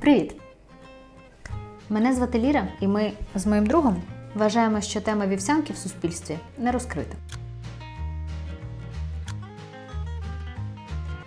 Привіт! Мене звати Ліра, і ми з моїм другом вважаємо, що тема вівсянки в суспільстві не розкрита.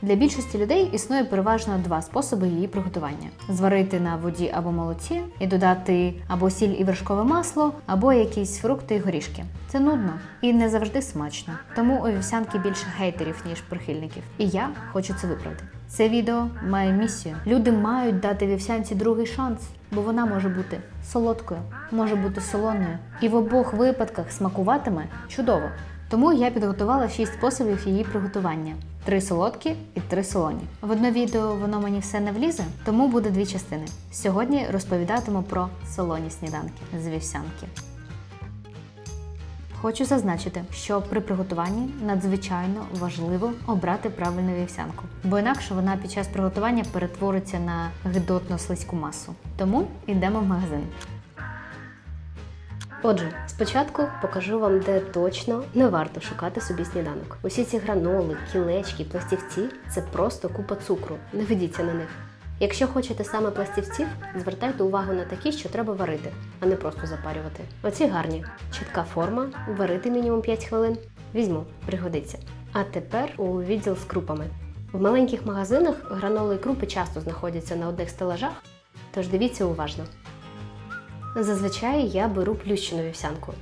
Для більшості людей існує переважно два способи її приготування: зварити на воді або молоці і додати або сіль і вершкове масло, або якісь фрукти і горішки. Це нудно і не завжди смачно. Тому у вівсянки більше хейтерів, ніж прихильників. І я хочу це виправити. Це відео має місію. Люди мають дати вівсянці другий шанс, бо вона може бути солодкою, може бути солоною, і в обох випадках смакуватиме чудово. Тому я підготувала 6 способів її приготування: три солодкі і три солоні. В одне відео воно мені все не влізе, тому буде дві частини. Сьогодні розповідатиму про солоні сніданки з вівсянки. Хочу зазначити, що при приготуванні надзвичайно важливо обрати правильну вівсянку, бо інакше вона під час приготування перетвориться на гидотно слизьку масу. Тому йдемо в магазин. Отже, спочатку покажу вам, де точно не варто шукати собі сніданок. Усі ці граноли, кілечки, пластівці це просто купа цукру. Не ведіться на них. Якщо хочете саме пластівців, звертайте увагу на такі, що треба варити, а не просто запарювати. Оці гарні. Чітка форма, варити мінімум 5 хвилин. Візьму, пригодиться. А тепер у відділ з крупами. В маленьких магазинах граноли і крупи часто знаходяться на одних стелажах, тож дивіться уважно. Зазвичай я беру плющену вівсянку.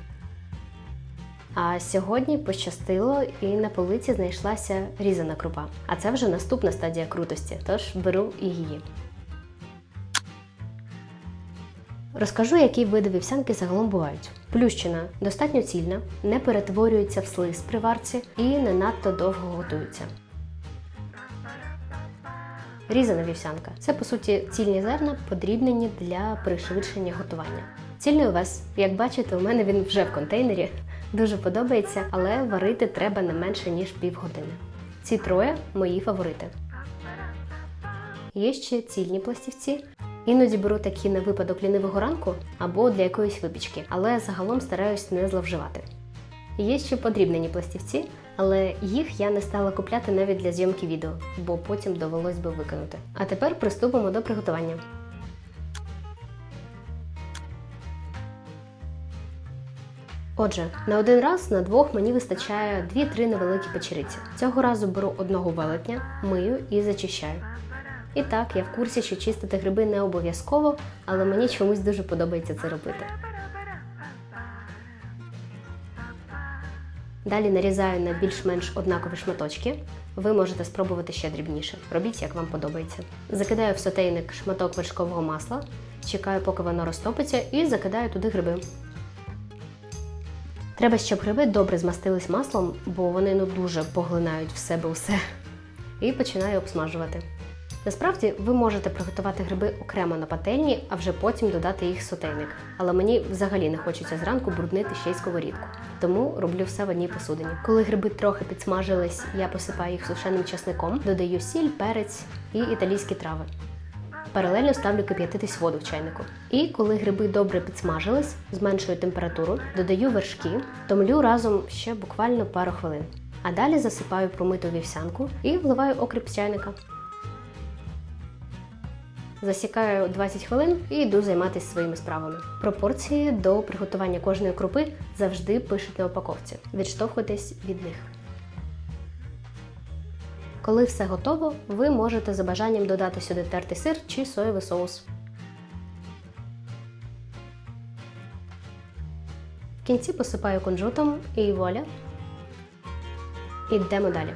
А сьогодні пощастило і на полиці знайшлася різана крупа. А це вже наступна стадія крутості, тож беру і її. Розкажу, які види вівсянки загалом бувають. Плющена достатньо цільна, не перетворюється в слиз при варці і не надто довго готується. Різана вівсянка це по суті цільні зерна, подрібнені для пришвидшення готування. Цільний овес, як бачите, у мене він вже в контейнері. Дуже подобається, але варити треба не менше ніж півгодини. Ці троє мої фаворити. Є ще цільні пластівці. Іноді беру такі на випадок лінивого ранку або для якоїсь випічки, але загалом стараюсь не зловживати. Є ще подрібнені пластівці, але їх я не стала купляти навіть для зйомки відео, бо потім довелось би викинути. А тепер приступимо до приготування. Отже, на один раз на двох мені вистачає 2-3 невеликі печериці. Цього разу беру одного велетня, мию і зачищаю. І так, я в курсі, що чистити гриби не обов'язково, але мені чомусь дуже подобається це робити. Далі нарізаю на більш-менш однакові шматочки. Ви можете спробувати ще дрібніше. Робіть, як вам подобається. Закидаю в сотейник шматок вершкового масла, чекаю, поки воно розтопиться, і закидаю туди гриби. Треба, щоб гриби добре змастились маслом, бо вони ну дуже поглинають в себе усе. І починаю обсмажувати. Насправді ви можете приготувати гриби окремо на пательні, а вже потім додати їх в сотейник. Але мені взагалі не хочеться зранку бруднити ще й сковорідку. Тому роблю все в одній посудині. Коли гриби трохи підсмажились, я посипаю їх сушеним часником, додаю сіль, перець і італійські трави. Паралельно ставлю кип'ятитись воду в чайнику. І коли гриби добре підсмажились, зменшую температуру, додаю вершки, томлю разом ще буквально пару хвилин. А далі засипаю промиту вівсянку і вливаю окріп з чайника. Засікаю 20 хвилин і йду займатися своїми справами. Пропорції до приготування кожної крупи завжди пишуть на упаковці. Відштовхуйтесь від них. Коли все готово, ви можете за бажанням додати сюди тертий сир чи соєвий соус. В кінці посипаю кунжутом і вуаля. Ідемо далі.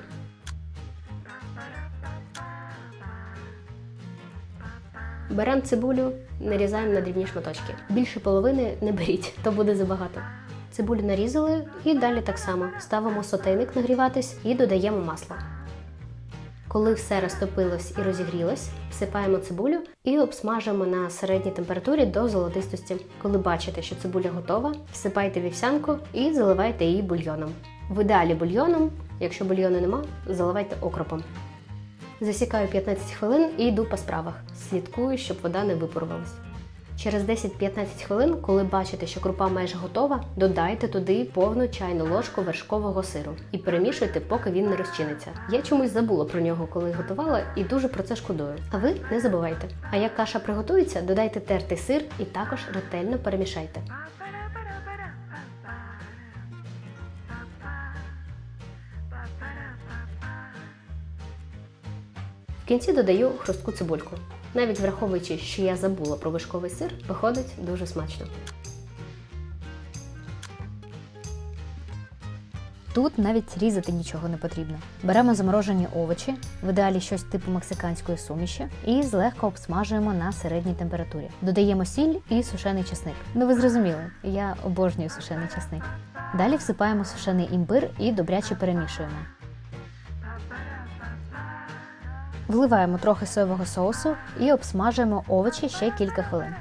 Беремо цибулю, нарізаємо на дрібні шматочки. Більше половини не беріть, то буде забагато. Цибулю нарізали і далі так само ставимо сотейник нагріватись і додаємо масло. Коли все розтопилось і розігрілось, всипаємо цибулю і обсмажимо на середній температурі до золотистості. Коли бачите, що цибуля готова, всипайте вівсянку і заливайте її бульйоном. В ідеалі бульйоном, якщо бульйону нема, заливайте окропом. Засікаю 15 хвилин і йду по справах. Слідкую, щоб вода не випарувалась. Через 10-15 хвилин, коли бачите, що крупа майже готова, додайте туди повну чайну ложку вершкового сиру і перемішуйте, поки він не розчиниться. Я чомусь забула про нього, коли готувала, і дуже про це шкодую. А ви не забувайте. А як каша приготується, додайте тертий сир і також ретельно перемішайте. В кінці додаю хрустку цибульку. Навіть враховуючи, що я забула про вишковий сир, виходить дуже смачно. Тут навіть різати нічого не потрібно. Беремо заморожені овочі, в ідеалі щось типу мексиканської суміші, і злегка обсмажуємо на середній температурі. Додаємо сіль і сушений чесник. Ну ви зрозуміли, я обожнюю сушений чесник. Далі всипаємо сушений імбир і добряче перемішуємо. Вливаємо трохи соєвого соусу і обсмажуємо овочі ще кілька хвилин.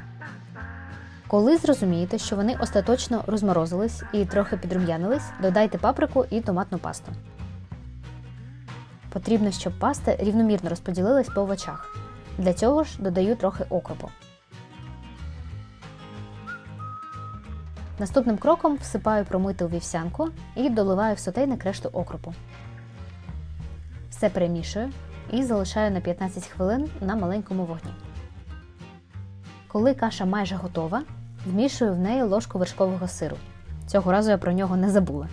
Коли зрозумієте, що вони остаточно розморозились і трохи підрум'янились, додайте паприку і томатну пасту. Потрібно, щоб паста рівномірно розподілилась по овочах. Для цього ж додаю трохи окропу. Наступним кроком всипаю промиту вівсянку і доливаю в сотейник решту окропу. Все перемішую і залишаю на 15 хвилин на маленькому вогні. Коли каша майже готова, вмішую в неї ложку вершкового сиру. Цього разу я про нього не забула.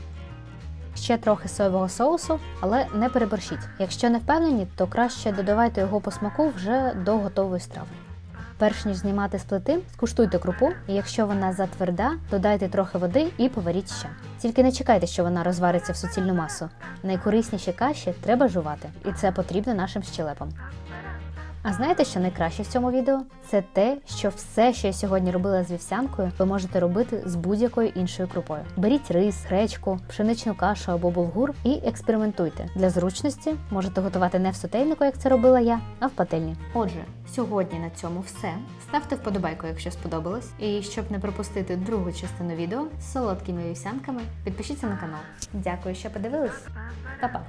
Ще трохи соєвого соусу, але не переборщіть. Якщо не впевнені, то краще додавайте його по смаку вже до готової страви. Перш ніж знімати з плити, скуштуйте крупу, і якщо вона затверда, додайте трохи води і поваріть ще. Тільки не чекайте, що вона розвариться в суцільну масу. Найкорисніші каші треба жувати, і це потрібно нашим щелепам. А знаєте, що найкраще в цьому відео? Це те, що все, що я сьогодні робила з вівсянкою, ви можете робити з будь-якою іншою крупою. Беріть рис, гречку, пшеничну кашу або булгур і експериментуйте. Для зручності можете готувати не в сотейнику, як це робила я, а в пательні. Отже, сьогодні на цьому все. Ставте вподобайку, якщо сподобалось. І щоб не пропустити другу частину відео з солодкими вівсянками, підпишіться на канал. Дякую, що подивились. Па-па!